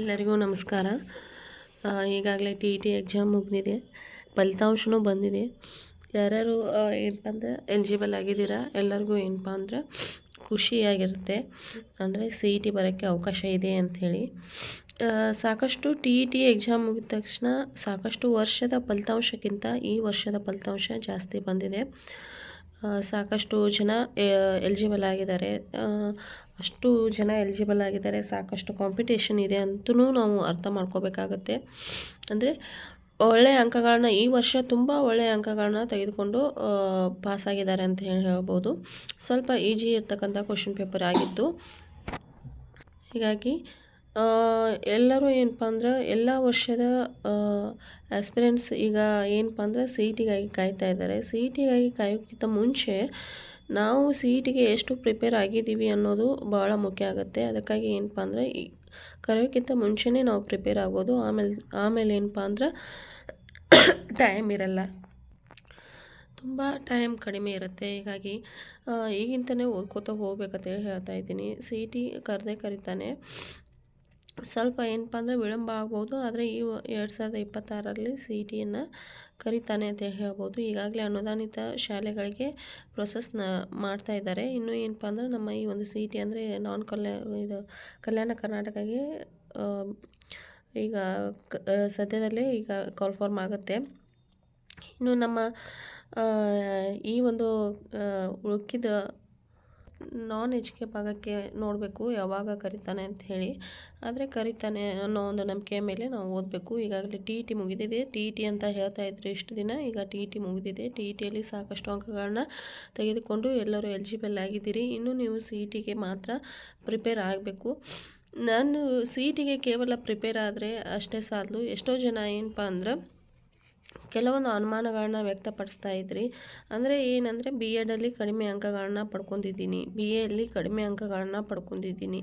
ಎಲ್ಲರಿಗೂ ನಮಸ್ಕಾರ. ಈಗಾಗಲೇ ಟಿ ಟಿ ಎಕ್ಸಾಮ್ ಮುಗಿದಿದೆ. ಫಲಿತಾಂಶನೂ ಬಂದಿದೆ. ಯಾರ್ಯಾರು ಏನಪ್ಪ ಅಂದ್ರೆ ಎಲಿಜಿಬಲ್ ಆಗಿದ್ದೀರಾ, ಎಲ್ಲರಿಗೂ ಏನಪ್ಪ ಅಂದ್ರೆ ಖುಷಿಯಾಗಿರುತ್ತೆ. ಅಂದರೆ ಸಿ ಇ ಟಿ ಬರೋಕ್ಕೆ ಅವಕಾಶ ಇದೆ ಅಂಥೇಳಿ ಸಾಕಷ್ಟು ಟಿ ಇ ಟಿ ಎಕ್ಸಾಮ್ ಮುಗಿದ ತಕ್ಷಣ ಸಾಕಷ್ಟು ವರ್ಷದ ಫಲಿತಾಂಶಕ್ಕಿಂತ ಈ ವರ್ಷದ ಫಲಿತಾಂಶ ಜಾಸ್ತಿ ಬಂದಿದೆ. ಸಾಕಷ್ಟು ಜನ ಎಲಿಜಿಬಲ್ ಆಗಿದ್ದಾರೆ. ಅಷ್ಟು ಜನ ಎಲಿಜಿಬಲ್ ಆಗಿದ್ದಾರೆ. ಸಾಕಷ್ಟು ಕಾಂಪಿಟೇಷನ್ ಇದೆ ಅಂತೂ ನಾವು ಅರ್ಥ ಮಾಡ್ಕೋಬೇಕಾಗತ್ತೆ. ಅಂದರೆ ಒಳ್ಳೆಯ ಅಂಕಗಳನ್ನ ಈ ವರ್ಷ ತುಂಬ ಒಳ್ಳೆಯ ಅಂಕಗಳನ್ನ ತೆಗೆದುಕೊಂಡು ಪಾಸಾಗಿದ್ದಾರೆ ಅಂತ ಹೇಳಿ ಹೇಳ್ಬೋದು. ಸ್ವಲ್ಪ ಈಜಿ ಇರ್ತಕ್ಕಂಥ ಕ್ವಶನ್ ಪೇಪರ್ ಆಗಿತ್ತು. ಹೀಗಾಗಿ ಎಲ್ಲರೂ ಏನಪ್ಪ ಅಂದ್ರೆ ಎಲ್ಲ ವರ್ಷದ ಆಸ್ಪಿರೆಂಟ್ಸ್ ಈಗ ಏನಪ್ಪ ಅಂದ್ರೆ ಸಿ ಇ ಕಾಯ್ತಾ ಇದ್ದಾರೆ ಸಿ ಇ ಕಾಯೋಕ್ಕಿಂತ ಮುಂಚೆ ನಾವು ಸಿ ಇ ಎಷ್ಟು ಪ್ರಿಪೇರ್ ಆಗಿದ್ದೀವಿ ಅನ್ನೋದು ಭಾಳ ಮುಖ್ಯ ಆಗುತ್ತೆ. ಅದಕ್ಕಾಗಿ ಏನಪ್ಪ ಅಂದರೆ ಈ ಕರೆಯೋಕ್ಕಿಂತ ಮುಂಚೆನೇ ನಾವು ಪ್ರಿಪೇರ್ ಆಗೋದು. ಆಮೇಲೆ ಆಮೇಲೆ ಏನಪ್ಪ ಅಂದ್ರೆ ಟೈಮ್ ಇರಲ್ಲ. ತುಂಬ ಟೈಮ್ ಕಡಿಮೆ ಇರುತ್ತೆ. ಹೀಗಾಗಿ ಈಗಿಂತಲೇ ಓದ್ಕೋತಾ ಹೋಗ್ಬೇಕಂತೇಳಿ ಹೇಳ್ತಾ ಇದ್ದೀನಿ. ಸಿ ಇ ಟಿ ಕರೆದೇ ಕರಿತಾನೆ. ಸ್ವಲ್ಪ ಏನಪ್ಪ ಅಂದರೆ ವಿಳಂಬ ಆಗ್ಬೋದು, ಆದರೆ ಈ ಎರಡು ಸಾವಿರದ ಇಪ್ಪತ್ತಾರರಲ್ಲಿ ಸಿ ಇ ಟಿಯನ್ನು ಕರೀತಾನೆ ಅಂತ ಹೇಳ್ಬೋದು. ಈಗಾಗಲೇ ಅನುದಾನಿತ ಶಾಲೆಗಳಿಗೆ ಪ್ರೊಸೆಸ್ನ ಮಾಡ್ತಾ ಇದ್ದಾರೆ. ಇನ್ನು ಏನಪ್ಪ ಅಂದರೆ ನಮ್ಮ ಈ ಒಂದು ಸಿ ಇ ಟಿ ಅಂದರೆ ನಾನ್ ಕಲ್ಯಾ, ಇದು ಕಲ್ಯಾಣ ಕರ್ನಾಟಕಗೆ ಈಗ ಸದ್ಯದಲ್ಲೇ ಈಗ ಕಾಲ್ ಫಾರ್ಮ್ ಆಗುತ್ತೆ. ಇನ್ನು ನಮ್ಮ ಈ ಒಂದು ಉಳ್ಕಿದ ನಾನ್ ಕೆ ಭಾಗಕ್ಕೆ ನೋಡಬೇಕು, ಯಾವಾಗ ಕರಿತಾನೆ ಅಂತ ಹೇಳಿ. ಆದರೆ ಕರಿತಾನೆ ಅನ್ನೋ ಒಂದು ನಂಬಿಕೆ ಮೇಲೆ ನಾವು ಓದಬೇಕು. ಈಗಾಗಲೇ ಟಿ ಇ ಟಿ ಮುಗಿದಿದೆ. ಟಿ ಇ ಟಿ ಅಂತ ಹೇಳ್ತಾ ಇದ್ರು ಇಷ್ಟು ದಿನ. ಈಗ ಟಿ ಇ ಟಿ ಮುಗಿದಿದೆ. ಟಿ ಇ ಟಿಯಲ್ಲಿ ಸಾಕಷ್ಟು ಅಂಕಗಳನ್ನ ತೆಗೆದುಕೊಂಡು ಎಲ್ಲರೂ ಎಲಿಜಿಬಲ್ ಆಗಿದ್ದೀರಿ. ಇನ್ನು ನೀವು ಸಿ ಇ ಟಿಗೆ ಮಾತ್ರ ಪ್ರಿಪೇರ್ ಆಗಬೇಕು. ನಾನು ಸಿ ಇ ಟಿಗೆ ಕೇವಲ ಪ್ರಿಪೇರ್ ಆದರೆ ಅಷ್ಟೇ ಸಾಲದು ಎಷ್ಟೋ ಜನ ಏನಪ್ಪ ಅಂದ್ರೆ ಕೆಲವೊಂದು ಅನುಮಾನಗಳನ್ನ ವ್ಯಕ್ತಪಡಿಸ್ತಾ ಇದ್ರಿ. ಅಂದರೆ ಏನಂದರೆ ಬಿ ಎಡಲ್ಲಿ ಕಡಿಮೆ ಅಂಕಗಳನ್ನ ಪಡ್ಕೊಂಡಿದ್ದೀನಿ. ಬಿ ಎಲ್ಲಿ ಕಡಿಮೆ ಅಂಕಗಳನ್ನ ಪಡ್ಕೊಂಡಿದ್ದೀನಿ.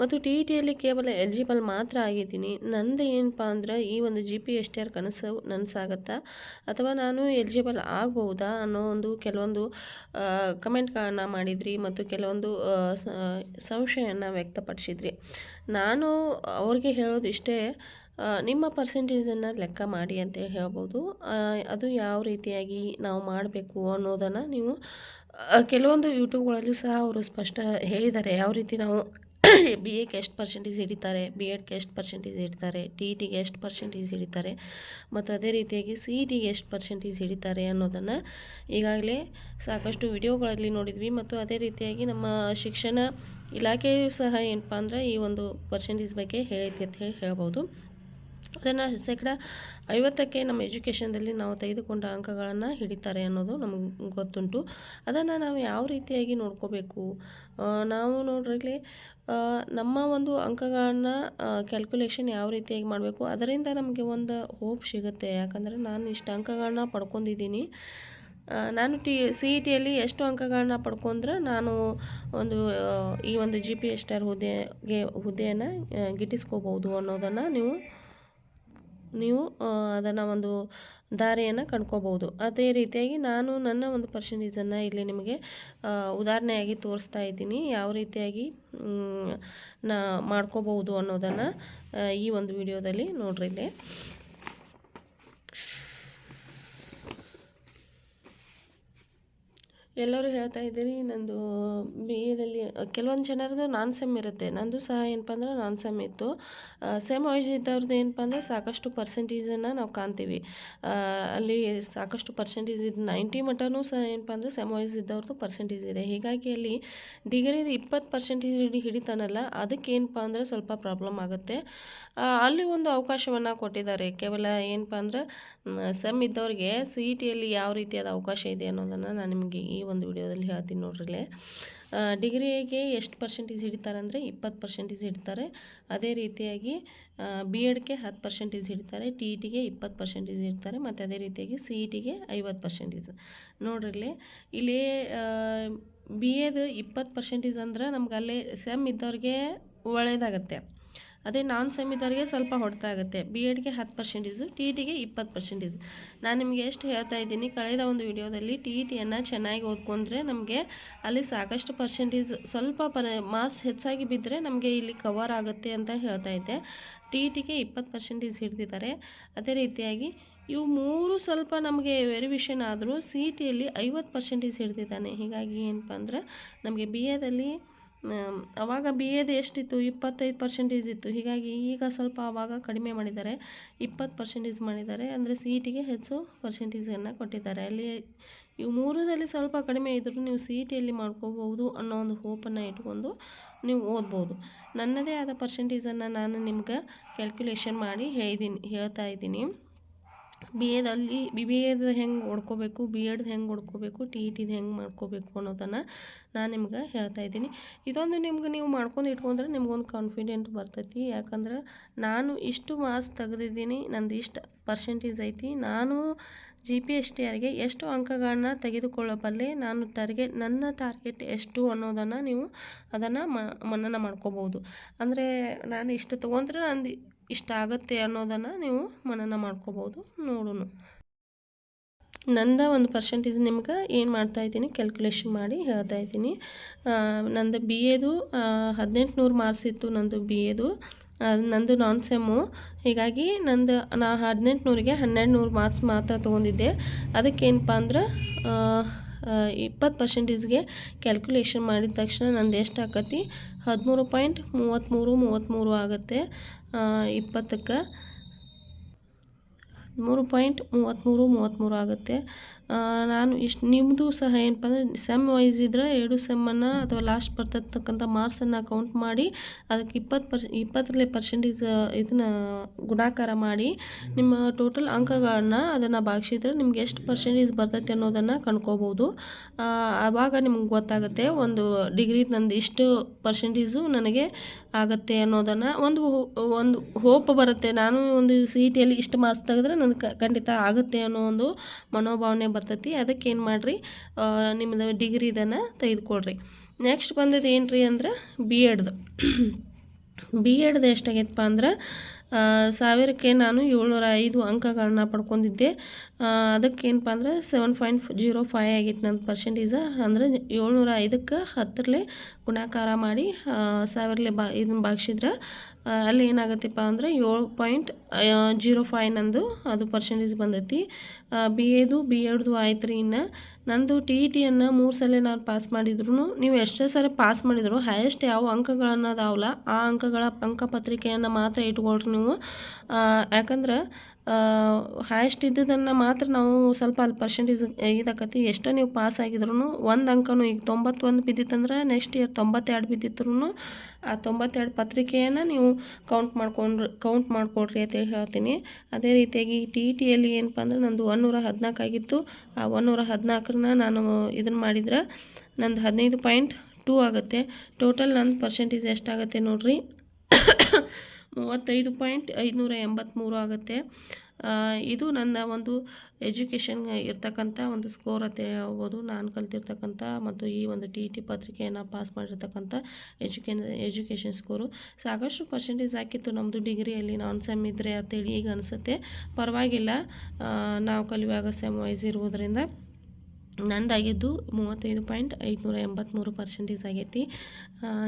ಮತ್ತು ಟಿ ಇ ಟಿಯಲ್ಲಿ ಕೇವಲ ಎಲಿಜಿಬಲ್ ಮಾತ್ರ ಆಗಿದ್ದೀನಿ. ನಂದು ಏನಪ್ಪ ಅಂದ್ರೆ ಈ ಒಂದು G P S T R ಕನಸು ನನಸಾಗತ್ತಾ? ಅಥವಾ ನಾನು ಎಲಿಜಿಬಲ್ ಆಗಬಹುದಾ ಅನ್ನೋ ಒಂದು ಕೆಲವೊಂದು ಕಮೆಂಟ್ಗಳನ್ನ ಮಾಡಿದ್ರಿ ಮತ್ತು ಕೆಲವೊಂದು ಸಂಶಯವನ್ನು ವ್ಯಕ್ತಪಡಿಸಿದ್ರಿ. ನಾನು ಅವ್ರಿಗೆ ಹೇಳೋದು ಇಷ್ಟೇ ನಿಮ್ಮ ಪರ್ಸೆಂಟೇಜನ್ನು ಲೆಕ್ಕ ಮಾಡಿ ಅಂತ ಹೇಳ್ಬೋದು. ಅದು ಯಾವ ರೀತಿಯಾಗಿ ನಾವು ಮಾಡಬೇಕು ಅನ್ನೋದನ್ನು ನೀವು ಕೆಲವೊಂದು ಯೂಟ್ಯೂಬ್ಗಳಲ್ಲಿ ಸಹ ಅವರು ಸ್ಪಷ್ಟ ಹೇಳಿದ್ದಾರೆ. ಯಾವ ರೀತಿ ನಾವು ಬಿ ಎಗೆ ಎಷ್ಟು ಪರ್ಸೆಂಟೇಜ್ ಹಿಡಿತಾರೆ ಬಿ ಎಡ್ಗೆ ಎಷ್ಟು ಪರ್ಸೆಂಟೇಜ್ ಹಿಡಿತಾರೆ ಟಿ ಟಿಗೆ ಎಷ್ಟು ಪರ್ಸೆಂಟೇಜ್ ಹಿಡಿತಾರೆ, ಮತ್ತು ಅದೇ ರೀತಿಯಾಗಿ ಸಿ ಇ ಟಿಗೆ ಎಷ್ಟು ಪರ್ಸೆಂಟೇಜ್ ಹಿಡಿತಾರೆ ಅನ್ನೋದನ್ನು ಈಗಾಗಲೇ ಸಾಕಷ್ಟು ವಿಡಿಯೋಗಳಲ್ಲಿ ನೋಡಿದ್ವಿ. ಮತ್ತು ಅದೇ ರೀತಿಯಾಗಿ ನಮ್ಮ ಶಿಕ್ಷಣ ಇಲಾಖೆಯು ಸಹ ಏನಪ್ಪ ಅಂದರೆ ಈ ಒಂದು ಪರ್ಸೆಂಟೇಜ್ ಬಗ್ಗೆ ಹೇಳೈತಿ ಅಂತ ಹೇಳಿ, ಹೇಳ್ಬೋದು. ಅದನ್ನು ಶೇಕಡ ಐವತ್ತಕ್ಕೆ ನಮ್ಮ ಎಜುಕೇಷನ್ದಲ್ಲಿ ನಾವು ತೆಗೆದುಕೊಂಡ ಅಂಕಗಳನ್ನು ಹಿಡಿತಾರೆ ಅನ್ನೋದು ನಮಗೆ ಗೊತ್ತುಂಟು. ಅದನ್ನು ನಾವು ಯಾವ ರೀತಿಯಾಗಿ ನೋಡ್ಕೋಬೇಕು? ನಾವು ನೋಡ್ರಲ್ಲಿ ನಮ್ಮ ಒಂದು ಅಂಕಗಳನ್ನು ಕ್ಯಾಲ್ಕುಲೇಷನ್ ಯಾವ ರೀತಿಯಾಗಿ ಮಾಡಬೇಕು? ಅದರಿಂದ ನಮಗೆ ಒಂದು ಹೋಪ್ ಸಿಗುತ್ತೆ. ಯಾಕಂದರೆ ನಾನು ಇಷ್ಟು ಅಂಕಗಳನ್ನ ಪಡ್ಕೊಂಡಿದ್ದೀನಿ. ನಾನು ಟಿ ಸಿ ಇ ಟಿಯಲ್ಲಿ ಎಷ್ಟು ಅಂಕಗಳನ್ನ ಪಡ್ಕೊಂಡ್ರೆ ನಾನು ಒಂದು ಈ ಒಂದು ಜಿ ಪಿ ಎಸ್ ಆರ್ ಹುದ್ದೆಗೆ ಹುದ್ದೆಯನ್ನು ಗಿಟ್ಟಿಸ್ಕೋಬೋದು ಅನ್ನೋದನ್ನು ನೀವು ನೀವು ಅದನ್ನು ಒಂದು ದಾರಿಯನ್ನು ಕಂಡ್ಕೋಬೋದು. ಅದೇ ರೀತಿಯಾಗಿ ನಾನು ನನ್ನ ಒಂದು ಪರ್ಸೆಂಟೇಜನ್ನು ಇಲ್ಲಿ ನಿಮಗೆ ಉದಾಹರಣೆಯಾಗಿ ತೋರಿಸ್ತಾ ಇದ್ದೀನಿ. ಯಾವ ರೀತಿಯಾಗಿ ನಾ ಮಾಡ್ಕೋಬೋದು ಅನ್ನೋದನ್ನು ಈ ಒಂದು ವಿಡಿಯೋದಲ್ಲಿ ನೋಡ್ರಿ ಇಲ್ಲಿ. ಎಲ್ಲರೂ ಹೇಳ್ತಾ ಇದ್ದೀರಿ, ನಂದು ಬಿ ಎದಲ್ಲಿ ಕೆಲವೊಂದು ಜನರದ್ದು ನಾನ್ ಸೆಮ್ ಇರುತ್ತೆ. ನಂದು ಸಹ ಏನಪ್ಪ ಅಂದ್ರೆ ನಾನ್ ಸೆಮ್ ಇತ್ತು. ಸೆಮ್ ವೈಸ್ ಇದ್ದವ್ರದ್ದು ಏನಪ್ಪ ಅಂದರೆ ಸಾಕಷ್ಟು ಪರ್ಸೆಂಟೇಜನ್ನು ನಾವು ಕಾಣ್ತೀವಿ. ಅಲ್ಲಿ ಸಾಕಷ್ಟು ಪರ್ಸೆಂಟೇಜ್ ಇದು ನೈಂಟಿ ಮಟನೂ ಸಹ ಏನಪ್ಪ ಅಂದರೆ ಸೆಮ್ ವೈಸ್ ಇದ್ದವ್ರದ್ದು ಪರ್ಸೆಂಟೇಜ್ ಇದೆ. ಹೀಗಾಗಿ ಅಲ್ಲಿ ಡಿಗ್ರಿದು ಇಪ್ಪತ್ತು ಪರ್ಸೆಂಟೇಜ್ ಹಿಡಿ ಹಿಡಿತಾನಲ್ಲ, ಅದಕ್ಕೆ ಏನಪ್ಪ ಅಂದರೆ ಸ್ವಲ್ಪ ಪ್ರಾಬ್ಲಮ್ ಆಗುತ್ತೆ. ಅಲ್ಲಿ ಒಂದು ಅವಕಾಶವನ್ನು ಕೊಟ್ಟಿದ್ದಾರೆ. ಕೇವಲ ಏನಪ್ಪ ಅಂದರೆ ಸೆಮ್ ಇದ್ದವ್ರಿಗೆ ಸಿ ಇ ಟಿಯಲ್ಲಿ ಯಾವ ರೀತಿಯಾದ ಅವಕಾಶ ಇದೆ ಅನ್ನೋದನ್ನು ನಾನು ನಿಮಗೆ ಈ ಒಂದು ವಿಡಿಯೋದಲ್ಲಿ ಹೇಳ್ತೀನಿ ನೋಡ್ರಲ್ಲೇ. ಡಿಗ್ರಿಗೆ ಎಷ್ಟು ಪರ್ಸೆಂಟೇಜ್ ಹಿಡಿತಾರೆ ಅಂದರೆ ಇಪ್ಪತ್ತು ಪರ್ಸೆಂಟೇಜ್ ಹಿಡಿತಾರೆ. ಅದೇ ರೀತಿಯಾಗಿ ಬಿ ಎಡ್ಗೆ ಹತ್ತು ಪರ್ಸೆಂಟೇಜ್ ಹಿಡಿತಾರೆ ಟಿ ಇ ಟಿಗೆ ಇಪ್ಪತ್ತು ಪರ್ಸೆಂಟೇಜ್ ಇಡ್ತಾರೆ ಮತ್ತು ಅದೇ ರೀತಿಯಾಗಿ ಸಿ ಇ ಟಿಗೆ ಐವತ್ತು ಪರ್ಸೆಂಟೇಜ್ ನೋಡ್ರಿಲ್ಲಿ, ಇಲ್ಲಿ ಬಿ ಎದು ಇಪ್ಪತ್ತು ಪರ್ಸೆಂಟೇಜ್ ಅಂದ್ರೆ ನಮ್ಗೆ ಅಲ್ಲೇ ಸೆಮ್ ಇದ್ದವ್ರಿಗೆ ಒಳ್ಳೆಯದಾಗತ್ತೆ ಅದೇ ನಾನ್ ಸೆಮಿದವರಿಗೆ ಸ್ವಲ್ಪ ಹೊಡೆತ ಆಗುತ್ತೆ ಬಿ ಎಡ್ಗೆ ಹತ್ತು ಪರ್ಸೆಂಟೇಜು ಟಿ ಟಿಗೆ ಇಪ್ಪತ್ತು ಪರ್ಸೆಂಟೇಜ್ ನಾನು ನಿಮಗೆ ಎಷ್ಟು ಹೇಳ್ತಾ ಇದ್ದೀನಿ, ಕಳೆದ ಒಂದು ವಿಡಿಯೋದಲ್ಲಿ ಟಿ ಇ ಟಿಯನ್ನು ಚೆನ್ನಾಗಿ ಓದ್ಕೊಂಡ್ರೆ ನಮಗೆ ಅಲ್ಲಿ ಸಾಕಷ್ಟು ಪರ್ಸೆಂಟೇಜ್ ಸ್ವಲ್ಪ ಪರ್ ಮಾರ್ಕ್ಸ್ ಹೆಚ್ಚಾಗಿ ಬಿದ್ದರೆ ನಮಗೆ ಇಲ್ಲಿ ಕವರ್ ಆಗುತ್ತೆ ಅಂತ ಹೇಳ್ತಾ ಇದ್ದೆ. ಟಿ ಇ ಟಿಗೆ ಇಪ್ಪತ್ತು ಪರ್ಸೆಂಟೇಜ್ ಹಿಡಿದಿದ್ದಾರೆ. ಅದೇ ರೀತಿಯಾಗಿ ಇವು ಮೂರು ಸ್ವಲ್ಪ ನಮಗೆ ವೆರಿವಿಷನ್ ಆದರೂ ಸಿ ಇ ಟಿಯಲ್ಲಿ ಐವತ್ತು ಪರ್ಸೆಂಟೇಜ್ ಹಿಡ್ದಿದ್ದಾನೆ. ಹೀಗಾಗಿ ಏನಪ್ಪ ಅಂದರೆ ನಮಗೆ ಬಿ ಎದಲ್ಲಿ ಅವಾಗ ಬಿ ಎದು ಎಷ್ಟಿತ್ತು? ಇಪ್ಪತ್ತೈದು ಪರ್ಸೆಂಟೇಜ್ ಇತ್ತು. ಹೀಗಾಗಿ ಈಗ ಸ್ವಲ್ಪ ಆವಾಗ ಕಡಿಮೆ ಮಾಡಿದ್ದಾರೆ. ಇಪ್ಪತ್ತು ಪರ್ಸೆಂಟೇಜ್ ಮಾಡಿದ್ದಾರೆ. ಅಂದರೆ ಸಿ ಇ ಟಿಗೆ ಹೆಚ್ಚು ಪರ್ಸೆಂಟೇಜನ್ನು ಕೊಟ್ಟಿದ್ದಾರೆ. ಅಲ್ಲಿ ಇವು ಮೂರರಲ್ಲಿ ಸ್ವಲ್ಪ ಕಡಿಮೆ ಇದ್ದರೂ ನೀವು ಸಿ ಇ ಟಿಯಲ್ಲಿ ಮಾಡ್ಕೋಬೋದು ಅನ್ನೋ ಒಂದು ಹೋಪನ್ನು ಇಟ್ಕೊಂಡು ನೀವು ಓದ್ಬೋದು. ನನ್ನದೇ ಆದ ಪರ್ಸೆಂಟೇಜನ್ನು ನಾನು ನಿಮ್ಗೆ ಕ್ಯಾಲ್ಕುಲೇಷನ್ ಮಾಡಿ ಹೇಳಿದ್ದೀನಿ ಹೇಳ್ತಾ ಇದ್ದೀನಿ. ಬಿ ಎದಲ್ಲಿ ಬಿ ಬಿ ಎದ ಹೆಂಗೆ ಹೊಡ್ಕೋಬೇಕು ಬಿ ಎಡ್ ಹೆಂಗೆ ಹೊಡ್ಕೋಬೇಕು ಟಿ ಇ ಟಿದು ಹೆಂಗೆ ಮಾಡ್ಕೋಬೇಕು ಅನ್ನೋದನ್ನು ನಾನು ನಿಮ್ಗೆ ಹೇಳ್ತಾ ಇದ್ದೀನಿ. ಇದೊಂದು ನಿಮ್ಗೆ ನೀವು ಮಾಡ್ಕೊಂಡು ಇಟ್ಕೊಂಡ್ರೆ ನಿಮ್ಗೊಂದು ಕಾನ್ಫಿಡೆಂಟ್ ಬರ್ತೈತಿ. ಯಾಕಂದ್ರೆ ನಾನು ಇಷ್ಟು ಮಾರ್ಕ್ಸ್ ತೆಗೆದಿದ್ದೀನಿ, ನಂದು ಇಷ್ಟು ಪರ್ಸೆಂಟೇಜ್ ಐತಿ. ನಾನು ಜಿ ಪಿ ಎಸ್ ಟಿ ಆರ್ಗೆ ಎಷ್ಟು ಅಂಕಗಳನ್ನ ತೆಗೆದುಕೊಳ್ಳಬಲ್ಲೆ, ನಾನು ಟಾರ್ಗೆಟ್ ನನ್ನ ಟಾರ್ಗೆಟ್ ಎಷ್ಟು ಅನ್ನೋದನ್ನು ನೀವು ಅದನ್ನು ಮನ್ನನ ಮಾಡ್ಕೋಬೋದು. ಅಂದರೆ ನಾನು ಇಷ್ಟು ತೊಗೊಂಡ್ರೆ ನಂದು ಇಷ್ಟ ಆಗುತ್ತೆ ಅನ್ನೋದನ್ನು ನೀವು ಮನನ ಮಾಡ್ಕೋಬೋದು ನೋಡೋಣ ನಂದ ಒಂದು ಪರ್ಸೆಂಟೇಜ್ ನಿಮ್ಗೆ ಏನು ಮಾಡ್ತಾ ಇದ್ದೀನಿ ಕ್ಯಾಲ್ಕುಲೇಷನ್ ಮಾಡಿ ಹೇಳ್ತಾ ಇದ್ದೀನಿ. ನಂದು ಬಿ ಎದು ಹದಿನೆಂಟು ನೂರು ಮಾರ್ಕ್ಸ್ ಇತ್ತು ನಂದು ಬಿ ಎದು ನಂದು ನಾನ್ ಸೆಮ್ಮು ಹೀಗಾಗಿ ನಂದು, ನಾ ಹದಿನೆಂಟು ನೂರಿಗೆ ಹನ್ನೆರಡು ನೂರು ಮಾರ್ಕ್ಸ್ ಮಾತ್ರ ತೊಗೊಂಡಿದ್ದೆ. ಅದಕ್ಕೇನಪ್ಪ ಅಂದ್ರೆ ಇಪ್ಪತ್ತು ಪರ್ಸೆಂಟೇಜ್ಗೆ ಕ್ಯಾಲ್ಕುಲೇಷನ್ ಮಾಡಿದ ತಕ್ಷಣ ನಂದು ಎಷ್ಟು ಆಕತಿ ಹದಿಮೂರು ಪಾಯಿಂಟ್ ಮೂವತ್ತ್ಮೂರು ಮೂವತ್ತ್ಮೂರು ಆಗುತ್ತೆ. ಇಪ್ಪತ್ತಕ್ಕೆ. ಹದಿಮೂರು ಪಾಯಿಂಟ್ ಮೂವತ್ತ್ಮೂರು ಮೂವತ್ತ್ಮೂರು ಆಗುತ್ತೆ. ನಾನು ಇಷ್ಟು ನಿಮ್ಮದು ಸಹ ಏನಪ್ಪ ಅಂದರೆ ಸೆಮ್ ವೈಸ್ ಇದ್ದರೆ ಎರಡು ಸೆಮ್ಮನ್ನು ಅಥವಾ ಲಾಸ್ಟ್ ಬರ್ತಕ್ಕಂಥ ಮಾರ್ಕ್ಸನ್ನು ಕೌಂಟ್ ಮಾಡಿ ಅದಕ್ಕೆ ಇಪ್ಪತ್ತು ಪರ್ಸ್, ಇಪ್ಪತ್ತರಲ್ಲಿ ಪರ್ಸೆಂಟೇಜ್ ಇದನ್ನು ಗುಣಾಕಾರ ಮಾಡಿ ನಿಮ್ಮ ಟೋಟಲ್ ಅಂಕಗಳನ್ನ ಅದನ್ನು ಭಾಗಿಸಿದ್ರೆ ನಿಮ್ಗೆ ಎಷ್ಟು ಪರ್ಸೆಂಟೇಜ್ ಬರ್ತೈತೆ ಅನ್ನೋದನ್ನು ಕಂಡ್ಕೋಬೋದು. ಆವಾಗ ನಿಮ್ಗೆ ಗೊತ್ತಾಗುತ್ತೆ ಒಂದು ಡಿಗ್ರಿ ನಂದು ಇಷ್ಟು ಪರ್ಸೆಂಟೇಜು ನನಗೆ ಆಗುತ್ತೆ ಅನ್ನೋದನ್ನು. ಒಂದು ಒಂದು ಹೋಪ್ ಬರುತ್ತೆ. ನಾನು ಒಂದು ಸಿ ಇಷ್ಟು ಮಾರ್ಕ್ಸ್ ತೆಗೆದ್ರೆ ನನಗೆ ಖಂಡಿತ ಆಗುತ್ತೆ ಅನ್ನೋ ಒಂದು ಮನೋಭಾವನೆ ಬರ್ತೈತಿ. ಅದಕ್ಕೆ ಏನು ಮಾಡಿರಿ? ನಿಮ್ಮದು ಡಿಗ್ರಿ ಇದನ್ನು ತೆಗೆದುಕೊಳ್ರಿ ನೆಕ್ಸ್ಟ್ ಬಂದದ್ದು ಏನು ರೀ ಅಂದ್ರೆ ಬಿ ಎಡ್ದು ಬಿ ಎಡ್ದು ಎಷ್ಟಾಗೈತಪ್ಪ ಅಂದ್ರೆ ಸಾವಿರಕ್ಕೆ ನಾನು ಏಳ್ನೂರ ಐದು ಅಂಕಗಳನ್ನ ಪಡ್ಕೊಂಡಿದ್ದೆ. ಅದಕ್ಕೇನಪ್ಪ ಅಂದ್ರೆ ಸೆವೆನ್ ಪಾಯಿಂಟ್ ಜೀರೋ ಫೈ ಆಗಿತ್ತು ನನ್ನ ಪರ್ಸೆಂಟೇಜ ಅಂದರೆ ಏಳ್ನೂರ ಐದಕ್ಕೆ ಹತ್ತರಲ್ಲೇ ಗುಣಾಕಾರ ಮಾಡಿ ಸಾವಿರಲೆ ಬಾ ಇದನ್ನ ಭಾಗಿಸಿದ್ರೆ ಅಲ್ಲಿ ಏನಾಗತ್ತಪ್ಪ ಅಂದರೆ ಏಳು ಪಾಯಿಂಟ್ ಜೀರೋ ಫೈ ನಂದು ಅದು ಪರ್ಸೆಂಟೇಜ್ ಬಂದೈತಿ. ಬಿ ಎದು ಬಿ ಎಡ್ದು ಆಯ್ತು ರೀ ಇನ್ನು. ನಂದು ಟಿ ಇ ಟಿಯನ್ನು ಮೂರು ಸಲ ನಾನು ಪಾಸ್ ಮಾಡಿದ್ರು ನೀವು ಎಷ್ಟೇ ಸರಿ ಪಾಸ್ ಮಾಡಿದ್ರು ಹೈಯೆಸ್ಟ್ ಯಾವ ಅಂಕಗಳನ್ನು ಅದಾವಲ್ಲ ಆ ಅಂಕಗಳ ಅಂಕಪತ್ರಿಕೆಯನ್ನು ಮಾತ್ರ ಇಟ್ಕೊಳ್ರಿ ನೀವು. ಯಾಕಂದ್ರೆ ಹೈಯೆಸ್ಟ್ ಇದ್ದಿದ್ದನ್ನು ಮಾತ್ರ ನಾವು ಸ್ವಲ್ಪ ಅಲ್ಲಿ ಪರ್ಸೆಂಟೇಜ್ ಇದಾಕತಿ. ಎಷ್ಟೋ ನೀವು ಪಾಸ್ ಆಗಿದ್ರು ಒಂದು ಅಂಕನೂ ಈಗ ತೊಂಬತ್ತೊಂದು ಬಿದ್ದಿತ್ತಂದ್ರೆ ನೆಕ್ಸ್ಟ್ ಇಯರ್ ತೊಂಬತ್ತೆರಡು ಬಿದ್ದಿದ್ರು ಆ ತೊಂಬತ್ತೆರಡು ಪತ್ರಿಕೆಯನ್ನು ನೀವು ಕೌಂಟ್ ಮಾಡ್ಕೊಂಡ್ರೆ ಕೌಂಟ್ ಮಾಡಿಕೊಡ್ರಿ ಅಂತೇಳಿ ಹೇಳ್ತೀನಿ. ಅದೇ ರೀತಿಯಾಗಿ ಟಿ ಇ ಟಿಯಲ್ಲಿ ಏನಪ್ಪ ಅಂದ್ರೆ ನಂದು ಒನ್ನೂರ ಹದಿನಾಲ್ಕು ಆಗಿತ್ತು. ಆ ಒನ್ನೂರ ಹದಿನಾಲ್ಕರನ್ನ ನಾನು ಇದನ್ನು ಮಾಡಿದ್ರೆ ನಂದು ಹದಿನೈದು ಪಾಯಿಂಟ್ ಟೂ ಆಗುತ್ತೆ. ಟೋಟಲ್ ನನ್ನ ಪರ್ಸೆಂಟೇಜ್ ಎಷ್ಟಾಗುತ್ತೆ ನೋಡಿರಿ? ಮೂವತ್ತೈದು ಪಾಯಿಂಟ್ ಐದುನೂರ ಎಂಬತ್ತ್ಮೂರು ಆಗುತ್ತೆ. ಇದು ನನ್ನ ಒಂದು ಎಜುಕೇಷನ್ ಇರ್ತಕ್ಕಂಥ ಒಂದು ಸ್ಕೋರ್ ಅಂತ ಹೇಳ್ಬೋದು. ನಾನು ಕಲ್ತಿರ್ತಕ್ಕಂಥ ಮತ್ತು ಈ ಒಂದು ಟಿ ಟಿ ಪತ್ರಿಕೆಯನ್ನು ಪಾಸ್ ಮಾಡಿರ್ತಕ್ಕಂಥ ಎಜುಕೇನ್, ಎಜುಕೇಷನ್ ಸ್ಕೋರು. ಸಾಕಷ್ಟು ಪರ್ಸೆಂಟೇಜ್ ಹಾಕಿತ್ತು ನಮ್ಮದು ಡಿಗ್ರಿಯಲ್ಲಿ. ನಾನ್ ಸೆಮ್ ಇದ್ದರೆ ಅಂತೇಳಿ ಈಗ ಅನಿಸುತ್ತೆ. ಪರವಾಗಿಲ್ಲ. ನಾವು ಕಲಿಯುವಾಗ ಸೆಮ್ ವೈಸ್ ಇರುವುದರಿಂದ ನಂದಾಗಿದ್ದು ಮೂವತ್ತೈದು ಪಾಯಿಂಟ್ ಐದುನೂರ ಎಂಬತ್ತ್ಮೂರು ಪರ್ಸೆಂಟೇಜ್ ಆಗೈತಿ.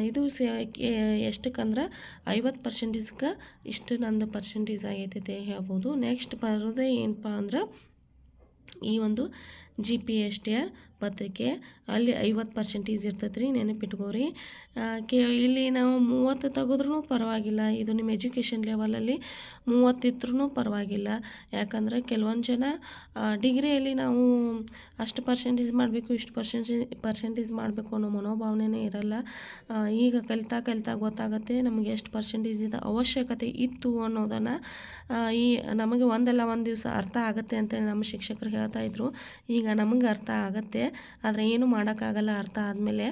ಇದು ಎಷ್ಟಕ್ಕಂದ್ರೆ ಐವತ್ತು ಪರ್ಸೆಂಟೇಜ್ಗೆ ಇಷ್ಟು ನಂದು ಪರ್ಸೆಂಟೇಜ್ ಆಗೈತೆ ಹೇಳ್ಬೋದು. ನೆಕ್ಸ್ಟ್ ಬರೋದೇ ಏನಪ್ಪ ಅಂದ್ರೆ ಈ ಒಂದು ಜಿ ಪಿ ಎಸ್ ಟಿ ಪತ್ರಿಕೆ, ಅಲ್ಲಿ ಐವತ್ತು ಪರ್ಸೆಂಟೇಜ್ ಇರ್ತೈತೆ ರೀ ನೆನಪಿಟ್ಕೋರಿ ಕೆ, ಇಲ್ಲಿ ನಾವು ಮೂವತ್ತು ತೆಗೆದ್ರೂ ಪರವಾಗಿಲ್ಲ. ಇದು ನಿಮ್ಮ ಎಜುಕೇಷನ್ ಲೆವೆಲಲ್ಲಿ ಮೂವತ್ತಿದ್ರೂ ಪರವಾಗಿಲ್ಲ. ಯಾಕಂದರೆ ಕೆಲವೊಂದು ಜನ ಡಿಗ್ರಿಯಲ್ಲಿ ನಾವು ಅಷ್ಟು ಪರ್ಸೆಂಟೇಜ್ ಮಾಡಬೇಕು, ಇಷ್ಟು ಪರ್ಸೆಂಟೇಜ್ ಪರ್ಸೆಂಟೇಜ್ ಮಾಡಬೇಕು ಅನ್ನೋ ಮನೋಭಾವನೆನೇ ಇರಲ್ಲ. ಈಗ ಕಲಿತಾ ಕಲಿತಾ ಗೊತ್ತಾಗುತ್ತೆ ನಮಗೆ ಎಷ್ಟು ಪರ್ಸೆಂಟೇಜಿದ ಅವಶ್ಯಕತೆ ಇತ್ತು ಅನ್ನೋದನ್ನು ಈ, ನಮಗೆ ಒಂದಲ್ಲ ಒಂದು ದಿವಸ ಅರ್ಥ ಆಗುತ್ತೆ ಅಂತೇಳಿ ನಮ್ಮ ಶಿಕ್ಷಕರು ಹೇಳ್ತಾ ಇದ್ರು. ಈಗ ನಮಗೆ ಅರ್ಥ ಆಗುತ್ತೆ. ಆದರೆ ಏನು ಮಾಡೋಕ್ಕಾಗಲ್ಲ ಅರ್ಥ ಆದಮೇಲೆ.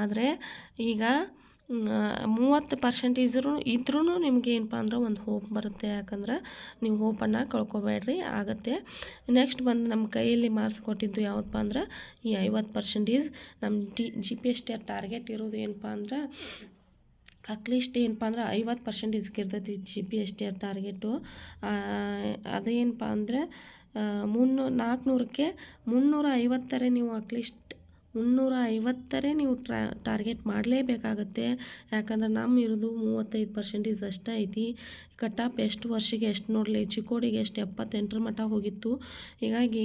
ಆದರೆ ಈಗ ಮೂವತ್ತು ಪರ್ಸೆಂಟೇಜರು ಇದ್ರೂ ನಿಮ್ಗೆ ಏನಪ್ಪ ಅಂದ್ರೆ ಒಂದು ಹೋಪ್ ಬರುತ್ತೆ. ಯಾಕಂದ್ರೆ ನೀವು ಹೋಪನ್ನು ಕಳ್ಕೊಬೇಡ್ರಿ, ಆಗುತ್ತೆ. ನೆಕ್ಸ್ಟ್ ಬಂದು ನಮ್ಮ ಕೈಯಲ್ಲಿ ಮಾರ್ಕ್ಸ್ ಕೊಟ್ಟಿದ್ದು ಯಾವುದಪ್ಪ ಅಂದ್ರೆ ಈ ಐವತ್ತು ಪರ್ಸೆಂಟೇಜ್ ನಮ್ಮ ಜಿ ಪಿ ಎಸ್ ಟಾರ್ಗೆಟ್ ಇರೋದು ಏನಪ್ಪ ಅಂದ್ರೆ ಅಟ್ಲೀಸ್ಟ್ ಏನಪ್ಪ ಅಂದ್ರೆ ಐವತ್ತು ಪರ್ಸೆಂಟೇಜ್ಗೆ ಇರ್ತೈತಿ G P S T target. ಅದೇನಪ್ಪ ಅಂದರೆ ಮುನ್ನೂರು ನಾಲ್ಕುನೂರಕ್ಕೆ ಮುನ್ನೂರ ಐವತ್ತರೇ ನೀವು ಅಟ್ಲೀಸ್ಟ್ ಮುನ್ನೂರ ಐವತ್ತರೇ ನೀವು ಟ್ರಾ ಟಾರ್ಗೆಟ್ ಮಾಡಲೇಬೇಕಾಗತ್ತೆ. ಯಾಕಂದ್ರೆ ನಮ್ಮ ಇರೋದು ಮೂವತ್ತೈದು ಪರ್ಸೆಂಟೇಜ್ ಅಷ್ಟೇ ಐತಿ. ಕಟ್ ಆಫ್ ಎಷ್ಟು ವರ್ಷಕ್ಕೆ ಎಷ್ಟು ನೋಡಲಿ, ಚಿಕ್ಕೋಡಿಗೆ ಎಷ್ಟು ಎಪ್ಪತ್ತೆಂಟರ ಮಟ್ಟ ಹೋಗಿತ್ತು. ಹೀಗಾಗಿ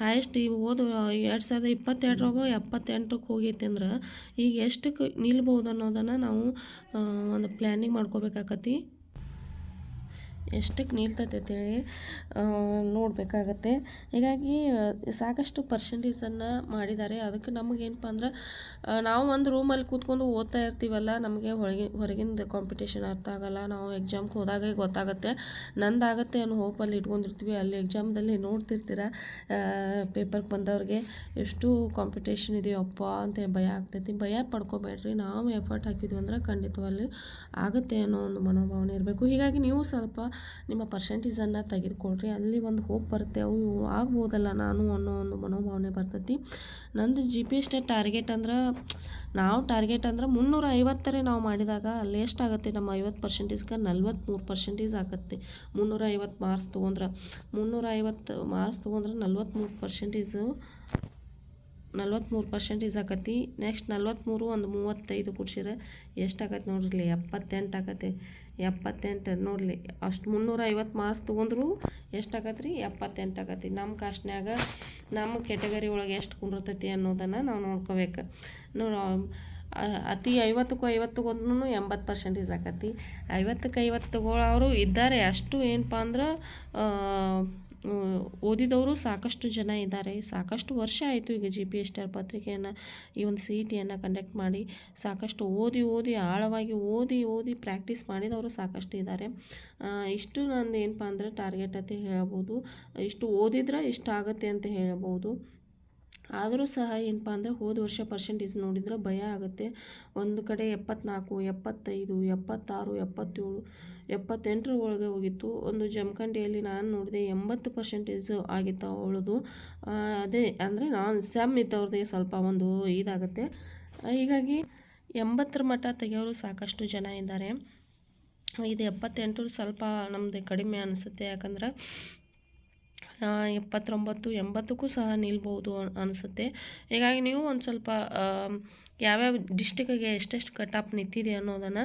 ಹೈಯೆಸ್ಟ್ ಈಗ ಓದು ಎರಡು ಸಾವಿರದ ಇಪ್ಪತ್ತೆರಡರಾಗ ಎಪ್ಪತ್ತೆಂಟಕ್ಕೆ ಹೋಗೈತೆ ಅಂದ್ರೆ ಈಗ ಎಷ್ಟಕ್ಕೆ ನಿಲ್ಬೋದು ಅನ್ನೋದನ್ನು ನಾವು ಒಂದು ಪ್ಲ್ಯಾನಿಂಗ್ ಮಾಡ್ಕೋಬೇಕಾಕತಿ ಎಷ್ಟಕ್ಕೆ ನಿಲ್ತೈತೆ ಅಂತೇಳಿ ನೋಡಬೇಕಾಗತ್ತೆ. ಹೀಗಾಗಿ ಸಾಕಷ್ಟು ಪರ್ಸೆಂಟೇಜನ್ನು ಮಾಡಿದ್ದಾರೆ. ಅದಕ್ಕೆ ನಮಗೇನಪ್ಪ ಅಂದ್ರೆ ನಾವು ಒಂದು ರೂಮಲ್ಲಿ ಕೂತ್ಕೊಂಡು ಓದ್ತಾ ಇರ್ತೀವಲ್ಲ, ನಮಗೆ ಹೊರಗಿನ ಹೊರಗಿಂದ ಕಾಂಪಿಟೇಷನ್ ಅರ್ಥ ಆಗಲ್ಲ. ನಾವು ಎಕ್ಸಾಮ್ಗೆ ಹೋದಾಗೆ ಗೊತ್ತಾಗುತ್ತೆ. ನಂದಾಗತ್ತೆ ಅನ್ನೋ ಹೋಪಲ್ಲಿ ಇಟ್ಕೊಂಡಿರ್ತೀವಿ. ಅಲ್ಲಿ ಎಕ್ಸಾಮ್ದಲ್ಲಿ ನೋಡ್ತಿರ್ತೀರ ಪೇಪರ್ಗೆ ಬಂದವ್ರಿಗೆ, ಎಷ್ಟು ಕಾಂಪಿಟೇಷನ್ ಇದೆಯಪ್ಪ ಅಂತ ಭಯ ಆಗ್ತೈತಿ. ಭಯ ಪಡ್ಕೋಬೇಡ್ರಿ. ನಾವು ಎಫರ್ಟ್ ಹಾಕಿದ್ವಿ ಅಂದ್ರೆ ಖಂಡಿತವಾಗಿ ಆಗುತ್ತೆ ಅನ್ನೋ ಒಂದು ಮನೋಭಾವನೆ ಇರಬೇಕು. ಹೀಗಾಗಿ ನೀವು ಸ್ವಲ್ಪ ನಿಮ್ಮ ಪರ್ಸೆಂಟೇಜನ್ನು ತೆಗೆದುಕೊಳ್ರಿ. ಅಲ್ಲಿ ಒಂದು ಹೋಪ್ ಬರುತ್ತೆ. ಅವು ಆಗ್ಬೋದಲ್ಲ ನಾನು ಅನ್ನೋ ಒಂದು ಮನೋಭಾವನೆ ಬರ್ತೈತಿ. ನಂದು ಜಿ ಪಿ ಎಸ್ ಟಾರ್ಗೆಟ್ ಅಂದ್ರೆ, ನಾವು ಟಾರ್ಗೆಟ್ ಅಂದ್ರೆ ಮುನ್ನೂರ ಐವತ್ತರೇ ನಾವು ಮಾಡಿದಾಗ ಅಲ್ಲಿ ಎಷ್ಟಾಗುತ್ತೆ ನಮ್ಮ ಐವತ್ತು ಪರ್ಸೆಂಟೇಜ್ಗೆ ನಲ್ವತ್ತ್ಮೂರು ಪರ್ಸೆಂಟೇಜ್ ಆಗುತ್ತೆ. ಮುನ್ನೂರ ಐವತ್ತು ಮಾರ್ಕ್ಸ್ ತೊಗೊಂಡ್ರೆ. ಮುನ್ನೂರ ಐವತ್ತು ಮಾರ್ಕ್ಸ್ ತೊಗೊಂಡ್ರೆ ನಲ್ವತ್ತ್ಮೂರು ಪರ್ಸೆಂಟೇಜು ನಲ್ವತ್ತ್ಮೂರು ಪರ್ಸೆಂಟೇಜ್ ಆಕತಿ. ನೆಕ್ಸ್ಟ್ ನಲ್ವತ್ತ್ಮೂರು ಒಂದು ಮೂವತ್ತೈದು ಕೂಡ್ಸಿದ್ರೆ ಎಷ್ಟು ಆಗತ್ತೆ ನೋಡ್ರಿ, ಎಪ್ಪತ್ತೆಂಟು ಆಗತ್ತೆ ಎಪ್ಪತ್ತೆಂಟು ನೋಡಲಿ, ಅಷ್ಟು ಮುನ್ನೂರ ಐವತ್ತು ಮಾರ್ಕ್ಸ್ ತೊಗೊಂಡ್ರು ಎಷ್ಟು ಆಗತ್ತೆ ರೀ ಎಪ್ಪತ್ತೆಂಟು ಆಗತ್ತೆ ನಮ್ಮ ಕಾಸ್ಟ್ನ್ಯಾಗ ನಮ್ಮ ಕೆಟಗರಿ ಒಳಗೆ ಎಷ್ಟು ಕುಂಡಿರ್ತೈತಿ ಅನ್ನೋದನ್ನು ನಾವು ನೋಡ್ಕೋಬೇಕು. ನೋಡ ಅತಿ ಐವತ್ತಕ್ಕೂ ಐವತ್ತು ತಗೊಂಡ್ರು ಎಂಬತ್ತು ಪರ್ಸೆಂಟೇಜ್ ಆಕತಿ. ಐವತ್ತಕ್ಕೆ ಐವತ್ತು ತಗೊಳ್ಳೋರು ಇದ್ದಾರೆ. ಅಷ್ಟು ಏನಪ್ಪ ಅಂದ್ರೆ ಓದಿದವರು ಸಾಕಷ್ಟು ಜನ ಇದ್ದಾರೆ. ಸಾಕಷ್ಟು ವರ್ಷ ಆಯಿತು ಈಗ ಜಿ ಪಿ ಎಸ್ ಟಿ ಪತ್ರಿಕೆಯನ್ನು, ಈ ಒಂದು ಸಿ ಇ ಕಂಡಕ್ಟ್ ಮಾಡಿ ಸಾಕಷ್ಟು ಓದಿ ಓದಿ, ಆಳವಾಗಿ ಓದಿ ಓದಿ ಪ್ರಾಕ್ಟೀಸ್ ಮಾಡಿದವರು ಸಾಕಷ್ಟು ಇದ್ದಾರೆ. ಇಷ್ಟು ನಂದು ಏನಪ್ಪ ಅಂದರೆ ಟಾರ್ಗೆಟ್ ಅಂತ ಹೇಳ್ಬೋದು. ಇಷ್ಟು ಓದಿದ್ರೆ ಇಷ್ಟು ಆಗುತ್ತೆ ಅಂತ ಹೇಳ್ಬೋದು. ಆದರೂ ಸಹ ಏನಪ್ಪ ಅಂದರೆ ಹೋದ ವರ್ಷ ಪರ್ಸೆಂಟೇಜ್ ನೋಡಿದ್ರೆ ಭಯ ಆಗುತ್ತೆ. ಒಂದು ಕಡೆ ಎಪ್ಪತ್ನಾಲ್ಕು, ಎಪ್ಪತ್ತೈದು, ಎಪ್ಪತ್ತಾರು, ಎಪ್ಪತ್ತೇಳು, ಎಪ್ಪತ್ತೆಂಟರ ಒಳಗೆ ಹೋಗಿತ್ತು. ಒಂದು ಜಮಖಂಡಿಯಲ್ಲಿ ನಾನು ನೋಡಿದೆ ಎಂಬತ್ತು ಪರ್ಸೆಂಟೇಜ್ ಆಗಿತ್ತು ಅವಳದು. ಅದೇ ಅಂದರೆ ನಾನು ಸೆಮ್ ಇದ್ದವ್ರದ್ದೇ ಸ್ವಲ್ಪ ಒಂದು ಇದಾಗುತ್ತೆ. ಹೀಗಾಗಿ ಎಂಬತ್ತರ ಮಟ್ಟ ತೆಗೆಯೋರು ಸಾಕಷ್ಟು ಜನ ಇದ್ದಾರೆ. ಇದು ಎಪ್ಪತ್ತೆಂಟರು ಸ್ವಲ್ಪ ನಮ್ಮದು ಕಡಿಮೆ ಅನಿಸುತ್ತೆ. ಯಾಕಂದ್ರೆ ಎಪ್ಪತ್ತೊಂಬತ್ತು, ಎಂಬತ್ತಕ್ಕೂ ಸಹ ನಿಲ್ಬೋದು ಅನ್- ಅನಿಸುತ್ತೆ. ಹೀಗಾಗಿ ನೀವು ಒಂದು ಸ್ವಲ್ಪ ಯಾವ್ಯಾವ ಡಿಸ್ಟಿಕ್ಗೆ ಎಷ್ಟೆಷ್ಟು ಕಟ್ ಆಫ್ ನಿಂತಿದೆ ಅನ್ನೋದನ್ನು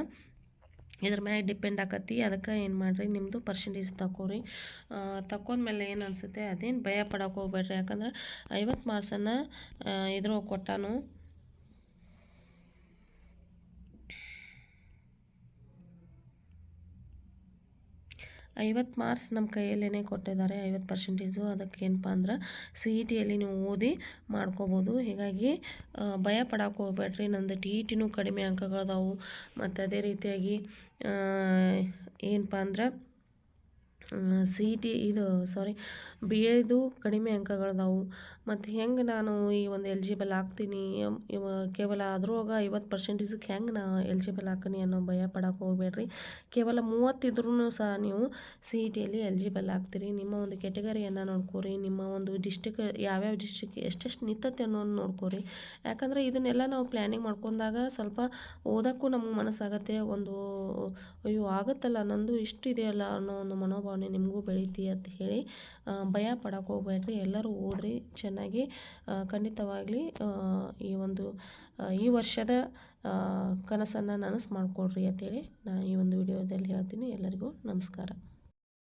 ಇದ್ರ ಮ್ಯಾಲೆ ಡಿಪೆಂಡ್ ಆಕತಿ ಅದಕ್ಕೆ ಏನು ಮಾಡಿರಿ ನಿಮ್ಮದು ಪರ್ಸೆಂಟೇಜ್ ತಗೋರಿ ತಕೊಂಡ್ಮೇಲೆ ಏನು ಅನಿಸುತ್ತೆ, ಅದೇನು ಭಯ ಪಡೋಕೆ ಹೋಗ್ಬೇಡ್ರಿ. ಯಾಕಂದ್ರೆ ಐವತ್ತು ಮಾರ್ಕ್ಸನ್ನು ಇದ್ರೊಳಗೆ ಕೊಟ್ಟಾನು ಐವತ್ತು ಮಾರ್ಕ್ಸ್ ನಮ್ಮ ಕೈಯಲ್ಲೇ ಕೊಟ್ಟಿದ್ದಾರೆ, ಐವತ್ತು ಪರ್ಸೆಂಟೇಜು ಅದಕ್ಕೆ ಏನಪ್ಪ ಅಂದ್ರೆ ಸಿ ಇ ಟಿಯಲ್ಲಿ ನೀವು ಓದಿ ಮಾಡ್ಕೋಬೋದು. ಹೀಗಾಗಿ ಭಯ ಪಡಕ್ಕೆ ಹೋಗ್ಬೇಡ್ರಿ. ನಂದು ಟಿ ಇ ಟಿನೂ ಕಡಿಮೆ ಅಂಕಗಳದಾವು. ಮತ್ತು ಅದೇ ರೀತಿಯಾಗಿ ಏನಪ್ಪ ಅಂದ್ರೆ ಸಿ ಇ ಟಿ ಇದು ಸಾರಿ ಬಿ ಎದು ಕಡಿಮೆ ಅಂಕಗಳದಾವು. ಮತ್ತು ಹೆಂಗೆ ನಾನು ಈ ಒಂದು ಎಲಿಜಿಬಲ್ ಆಗ್ತೀನಿ? ಕೇವಲ ಅದ್ರೊಳಗೆ ಐವತ್ತು ಪರ್ಸೆಂಟೇಜಿಗೆ ಹೆಂಗೆ ನಾ ಎಲಿಜಿಬಲ್ ಹಾಕನಿ ಅನ್ನೋ ಭಯ ಪಡಕ್ಕೆ ಹೋಗ್ಬೇಡ್ರಿ. ಕೇವಲ ಮೂವತ್ತಿದ್ರೂ ಸಹ ನೀವು ಸಿ ಇ ಟಿಯಲ್ಲಿ ಎಲಿಜಿಬಲ್ ಆಗ್ತೀರಿ. ನಿಮ್ಮ ಒಂದು ಕೆಟಗರಿಯನ್ನು ನೋಡ್ಕೋರಿ. ನಿಮ್ಮ ಒಂದು ಡಿಸ್ಟಿಕ್ ಯಾವ್ಯಾವ ಡಿಸ್ಟಿಕ್ ಎಷ್ಟೆಷ್ಟು ನಿಂತತೆ ಅನ್ನೋದು ನೋಡ್ಕೋರಿ. ಯಾಕಂದರೆ ಇದನ್ನೆಲ್ಲ ನಾವು ಪ್ಲ್ಯಾನಿಂಗ್ ಮಾಡ್ಕೊಂಡಾಗ ಸ್ವಲ್ಪ ಓದೋಕ್ಕೂ ನಮ್ಗೆ ಮನಸ್ಸಾಗತ್ತೆ. ಒಂದು, ಅಯ್ಯೋ, ಆಗುತ್ತಲ್ಲ, ನಂದು ಇಷ್ಟು ಇದೆಯಲ್ಲ ಅನ್ನೋ ಒಂದು ಮನೋಭಾವನೆ ನಿಮಗೂ ಬೆಳೀತಿ ಅಂತ ಹೇಳಿ ಭಯ ಪಡೋಕೆ ಹೋಗ್ಬೇಡ್ರಿ ಎಲ್ಲರೂ ಓದ್ರಿ ಚೆನ್ನಾಗಿ. ಖಂಡಿತವಾಗಲಿ ಈ ಒಂದು ಈ ವರ್ಷದ ಕನಸನ್ನು ನನಸು ಮಾಡಿಕೊಡ್ರಿ ಅಂತೇಳಿ ನಾನು ಈ ಒಂದು ವಿಡಿಯೋದಲ್ಲಿ ಹೇಳ್ತೀನಿ. ಎಲ್ಲರಿಗೂ ನಮಸ್ಕಾರ.